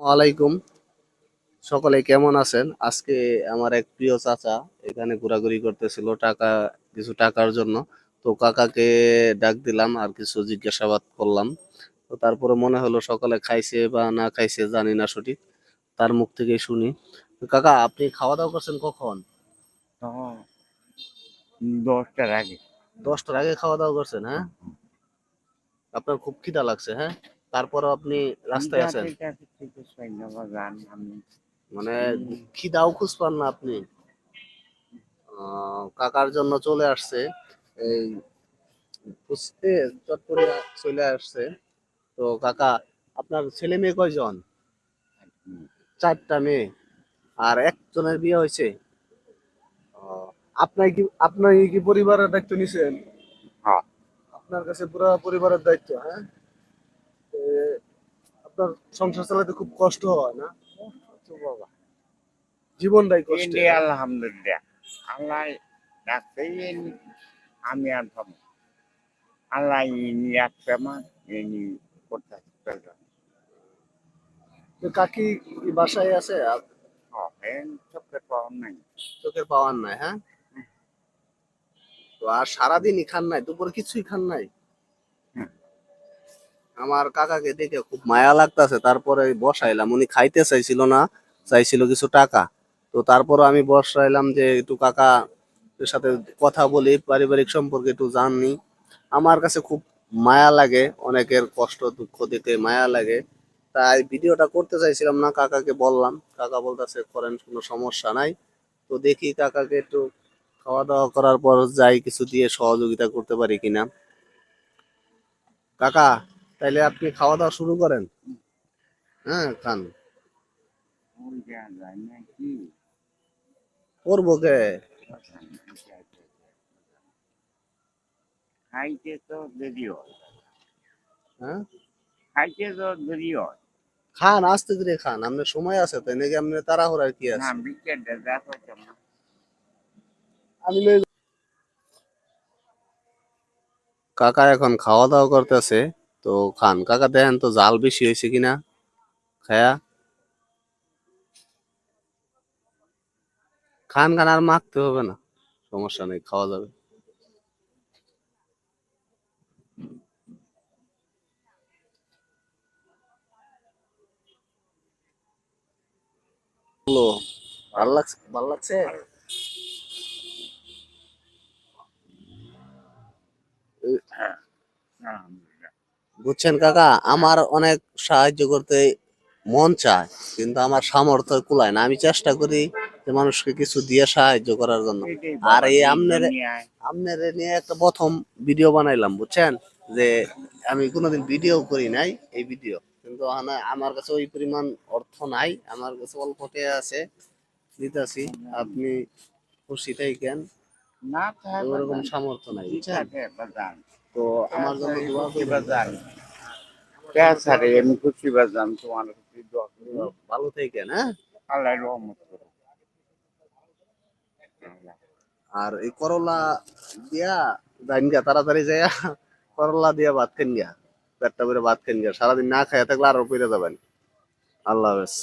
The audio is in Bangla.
ওয়ালাইকুম। সকলে কেমন আছেন? আজকে আমার এক প্রিয় চাচা এখানে ঘোরাঘুরি করতেছিল টাকা কিছু টাকার জন্য। তো কাকাকে ডাক দিলাম আর কিছু জিজ্ঞাসাবাদ করলাম। তো তারপরে মনে হলো সকালে খাইছে বা না খাইছে জানি না সঠিক তার মুখ থেকে শুনি। কাকা আপনি খাওয়া দাওয়া করছেন কখন? দশটার আগে। দশটার আগে খাওয়া দাওয়া করছেন হ্যাঁ? আপনার খুব খিদা লাগছে হ্যাঁ? তারপরে আপনি রাস্তায় আছেন? মানে খিদাও খুঁজ পান না আপনি? আহ, কাকার জন্য চলে আসছে এই বুঝতে চট করে চলে আসছে। তো কাকা আপনার ছেলে মেয়ে কয়জন? চারটা মেয়ে। আর একজনের বিয়ে হয়েছে? আপনার কি আপনার কি পরিবারের দায়িত্ব নিছেন? হ্যাঁ। আপনার কাছে পুরো পরিবারের দায়িত্ব হ্যাঁ? আপনার সংসার চালাতে খুব কষ্ট হয় না? বাবা। জীবনটাই কষ্ট। আলহামদুলিল্লাহ। আল্লাহ আমি আর ভাবো আল্লাহ ইনি রাখতে আমার ইনি করতে কাকি বাসায় আছে? আপ- হবেন চোখে পাওয়ার নাই। চোখের পাওয়ার নাই হ্যাঁ। তো আর সারাদিনই খান নাই দুপুরে কিছুই খান নাই। আমার কাকাকে দেখে খুব মায়া লাগতাছে। তারপরে বসাইলাম। উনি খাইতে চাইছিল না, চাইছিল কিছু টাকা। তো তারপরে আমি বসাইলাম যে একটু কাকা এর সাথে কথা বলি, পারিবারিক সম্পর্কে একটু জানি। আমার কাছে খুব মায়া লাগে, অনেকের কষ্ট দুঃখ দেখে মায়া লাগে। তাই ভিডিওটা করতে চাইছিলাম না, কাকাকে বললাম। কাকা বলতেছে, করেন, কোনো সমস্যা নাই। তো দেখি কাকাকে একটু খাওয়া দাওয়া করার পর যাই, কিছু দিয়ে সহযোগিতা করতে পারি কিনা। কাকা তাইলে আপনি খাওয়া দাওয়া শুরু করেন। হ্যাঁ খান। করব কে? খাইতে তো দেরি হয়। হ্যাঁ? খাইতে তো দেরি হয়। খান আস্তে ধীরে খান। আপনার সময় আছে তাই নাকি আপনার তাড়াহুড়ার কি আছে? আমি কাকা এখন খাওয়া দাওয়া করতেছে। তো খান কাকা দেখেন তো জাল বেশি হয়েছে কিনা? খায়া। খান খান আর মাখতে হবে না, সমস্যা নেই, খাওয়া যাবে। ভালো লাগছে ভালো লাগছে? আলহামদুলিল্লাহ বুঝছেন কাকা? আমার অনেক সাহায্য করতে মন চায় কিন্তু আমার সামর্থ্য কুলায় না। আমি চেষ্টা করি যে মানুষকে কিছু দিয়ে সাহায্য করার জন্য। আর এই আমনের- আপনার নিয়ে একটা প্রথম ভিডিও বানাইলাম বুঝছেন? যে আমি কোনোদিন ভিডিও করি নাই এই ভিডিও। কিন্তু আমার কাছে ওই পরিমাণ অর্থ নাই আমার কাছে অল্প আছে। দিতেছি আপনি খুশি থাকেন? না ওরকম সামর্থ্য নাই বুঝছেন? তো আমার জন্য দোয়া করবেন। ক্যাসারে আমি খুশি বাজলাম তোমার ভালো থেকে না আল্লাহ রহমত আর এই করলা দিয়া যাইন তাড়াতাড়ি যাইয়া করলা দিয়া ভাত খেন গিয়া পেটটা করে ভাত খেন গিয়া সারাদিন না খাইয়া থাকলে আরও পেরে যাবেন। আল্লাহ হাফেজ।